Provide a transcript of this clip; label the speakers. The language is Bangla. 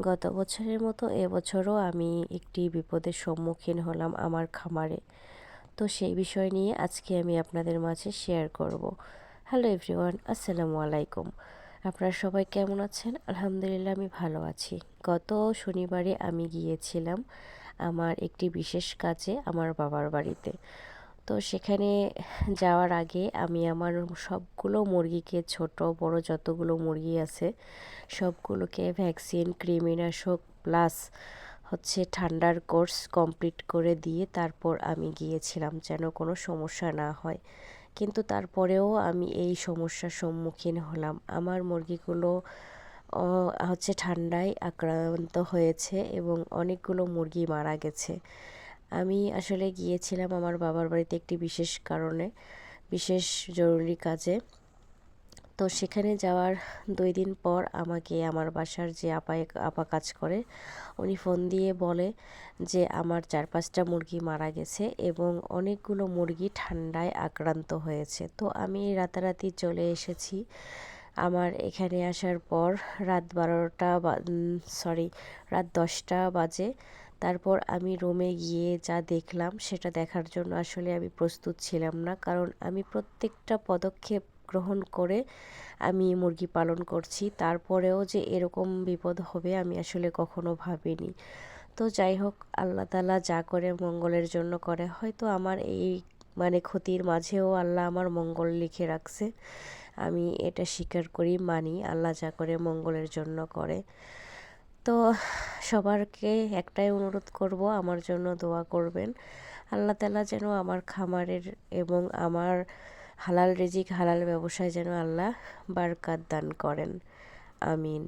Speaker 1: গত বছরের মতো এবছরও আমি একটি বিপদের সম্মুখীন হলাম আমার খামারে। তো সেই বিষয় নিয়ে আজকে আমি আপনাদের মাঝে শেয়ার করব। হ্যালো এভরিওয়ান আসসালামু আলাইকুম। আপনারা সবাই কেমন আছেন? আলহামদুলিল্লাহ, আমি ভালো আছি। গত শনিবারে আমি গিয়েছিলাম আমার একটি বিশেষ কাজে আমার বাবার বাড়িতে। তো সেখানে যাওয়ার আগে আমি আমার সবগুলো মুরগিকে, ছোট, বড় যতগুলো মুরগি আছে, সবগুলোকে ভ্যাকসিন কৃমিনাশক প্লাস হচ্ছে ঠান্ডার কোর্স কমপ্লিট করে দিয়ে তারপর আমি গিয়েছিলাম যেন কোনো সমস্যা না হয়। কিন্তু তারপরেও আমি এই সমস্যার সম্মুখীন হলাম। আমার মুরগিগুলো হচ্ছে ঠান্ডায় আক্রান্ত হয়েছে এবং অনেকগুলো মুরগি মারা গেছে। আমি আসলে গিয়েছিলাম আমার বাবার বাড়িতে একটি বিশেষ কারণে, বিশেষ জরুরি কাজে। তো সেখানে যাওয়ার দুই দিন পর আমাকে আমার বাসার যে আপায় আপা কাজ করে, উনি ফোন দিয়ে বলে যে আমার চার পাঁচটা মুরগি মারা গেছে এবং অনেকগুলো মুরগি ঠান্ডায় আক্রান্ত হয়েছে। তো আমি রাতারাতি চলে এসেছি। আমার এখানে আসার পর রাত বারোটা বা সরি রাত দশটা বাজে। তারপর আমি রোমে গিয়ে যা দেখলাম সেটা দেখার জন্য আসলে আমি প্রস্তুত ছিলাম না। কারণ আমি প্রত্যেকটা পদক্ষেপ গ্রহণ করে আমি মুরগি পালন করছি। তারপরেও যে এরকম বিপদ হবে আমি আসলে কখনো ভাবিনি। তো যাই হোক, আল্লাহ তালা যা করে মঙ্গলের জন্য করে। হয়তো আমার এই মানে ক্ষতির মাঝেও আল্লাহ আমার মঙ্গল লিখে রাখছে। আমি এটা স্বীকার করি, মানি আল্লাহ যা করে মঙ্গলের জন্য করে। তো সবারকে একটাই অনুরোধ করব, আমার জন্য দোয়া করবেন। আল্লাহ তালা যেন আমার খামারের এবং আমার হালাল রেজিক, হালাল ব্যবসায় যেন আল্লাহ বারকাত দান করেন। আমিন।